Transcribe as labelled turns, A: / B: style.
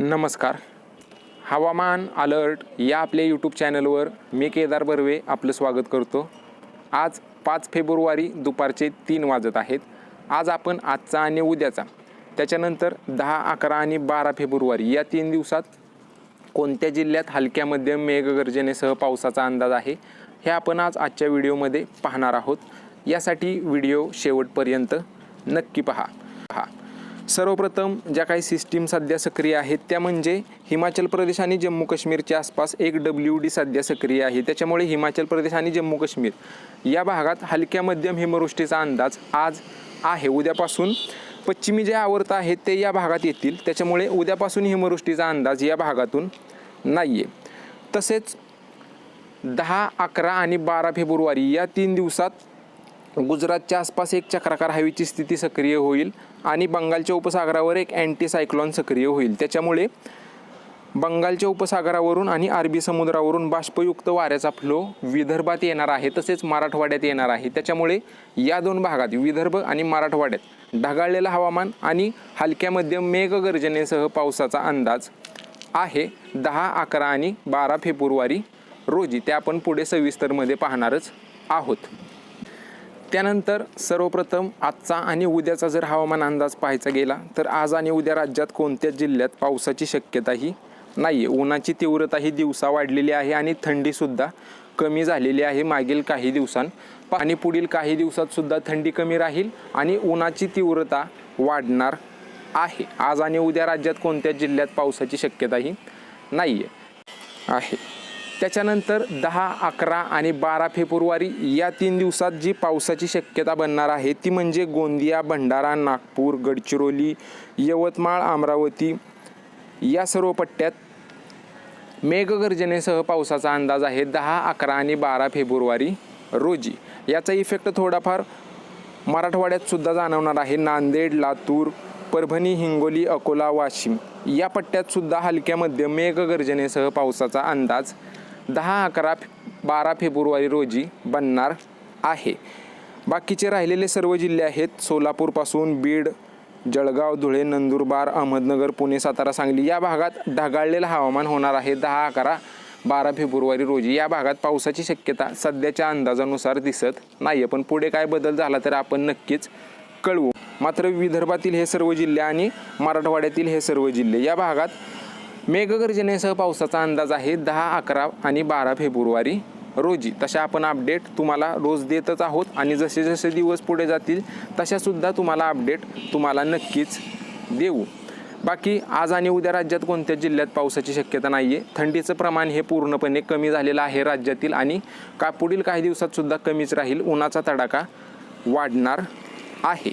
A: नमस्कार. हवामान अलर्ट या आपल्या यूट्यूब चॅनलवर मी केदार बर्वे आपलं स्वागत करतो. आज पाच फेब्रुवारी दुपारचे तीन वाजत आहेत. आज आपण आजचा आणि उद्याचा. त्याच्यानंतर दहा अकरा आणि बारा फेब्रुवारी या तीन दिवसात कोणत्या जिल्ह्यात हलक्या मध्यम मेघगर्जनेसह पावसाचा अंदाज आहे हे आपण आज आजच्या व्हिडिओमध्ये पाहणार आहोत. यासाठी व्हिडिओ शेवटपर्यंत नक्की पहा पहा. सर्वप्रथम ज्या काही सिस्टीम सध्या सक्रिय आहेत त्या म्हणजे हिमाचल प्रदेश आणि जम्मू काश्मीरच्या आसपास एक डब्ल्यू डी सध्या सक्रिय आहे. त्याच्यामुळे हिमाचल प्रदेश आणि जम्मू काश्मीर या भागात हलक्या मध्यम हिमवृष्टीचा अंदाज आज आहे. उद्यापासून पश्चिमी जे आवर्त आहेत ते या भागात येतील. त्याच्यामुळे उद्यापासून हिमवृष्टीचा अंदाज या भागातून नाही आहे तसेच दहा अकरा आणि बारा फेब्रुवारी या तीन दिवसात गुजरातच्या आसपास एक चक्राकार हवेची स्थिती सक्रिय होईल आणि बंगालच्या उपसागरावर एक अँटी सायक्लॉन सक्रिय होईल. त्याच्यामुळे बंगालच्या उपसागरावरून आणि अरबी समुद्रावरून बाष्पयुक्त वाऱ्याचा फ्लो विदर्भात येणार आहे तसेच मराठवाड्यात येणार आहे. त्याच्यामुळे या दोन भागात विदर्भ आणि मराठवाड्यात ढगाळलेलं हवामान आणि हलक्या मध्यम मेघगर्जनेसह पावसाचा अंदाज आहे. दहा अकरा आणि बारा फेब्रुवारी रोजी ते आपण पुढे सविस्तरमध्ये पाहणारच आहोत. त्यानंतर सर्वप्रथम आजचा आणि उद्याचा जर हवामान अंदाज पाहायचा गेला तर आज आणि उद्या राज्यात कोणत्याच जिल्ह्यात पावसाची शक्यताही नाही आहे उन्हाची तीव्रता ही दिवसा वाढलेली आहे आणि थंडीसुद्धा कमी झालेली आहे. मागील काही दिवसां आणि पुढील काही दिवसातसुद्धा थंडी कमी राहील आणि उन्हाची तीव्रता वाढणार आहे. आज आणि उद्या राज्यात कोणत्याच जिल्ह्यात पावसाची शक्यताही नाही आहे आहे. त्याच्यानंतर दहा अकरा आणि बारा फेब्रुवारी या तीन दिवसात जी पावसाची शक्यता बनणार आहे ती म्हणजे गोंदिया भंडारा नागपूर गडचिरोली यवतमाळ अमरावती या सर्व पट्ट्यात मेघगर्जनेसह पावसाचा अंदाज आहे. दहा अकरा आणि बारा फेब्रुवारी रोजी. याचा इफेक्ट थोडाफार मराठवाड्यात सुद्धा जाणवणार आहे. नांदेड लातूर परभणी हिंगोली अकोला वाशिम या पट्ट्यात सुद्धा हलक्या मध्यम मेघगर्जनेसह पावसाचा अंदाज दहा अकरा बारा फेब्रुवारी रोजी बनणार आहे. बाकीचे राहिलेले सर्व जिल्हे आहेत सोलापूरपासून बीड जळगाव धुळे नंदुरबार अहमदनगर पुणे सातारा सांगली या भागात ढगाळलेलं हवामान होणार आहे. दहा अकरा बारा फेब्रुवारी रोजी या भागात पावसाची शक्यता सध्याच्या अंदाजानुसार दिसत नाही पण पुढे काय बदल झाला तर आपण नक्कीच कळवू. मात्र विदर्भातील हे सर्व जिल्हे आणि मराठवाड्यातील हे सर्व जिल्हे या भागात मेघगर्जनेसह पावसाचा अंदाज आहे दहा अकरा आणि बारा फेब्रुवारी रोजी. तशा आपण अपडेट तुम्हाला रोज देतच आहोत आणि जसे जसे दिवस पुढे जातील तशासुद्धा तुम्हाला अपडेट तुम्हाला नक्कीच देऊ. बाकी आज आणि उद्या राज्यात कोणत्या जिल्ह्यात पावसाची शक्यता नाही आहे थंडीचं प्रमाण हे पूर्णपणे कमी झालेलं आहे राज्यातील आणि का पुढील काही दिवसातसुद्धा कमीच राहील उन्हाचा तडाखा वाढणार आहे.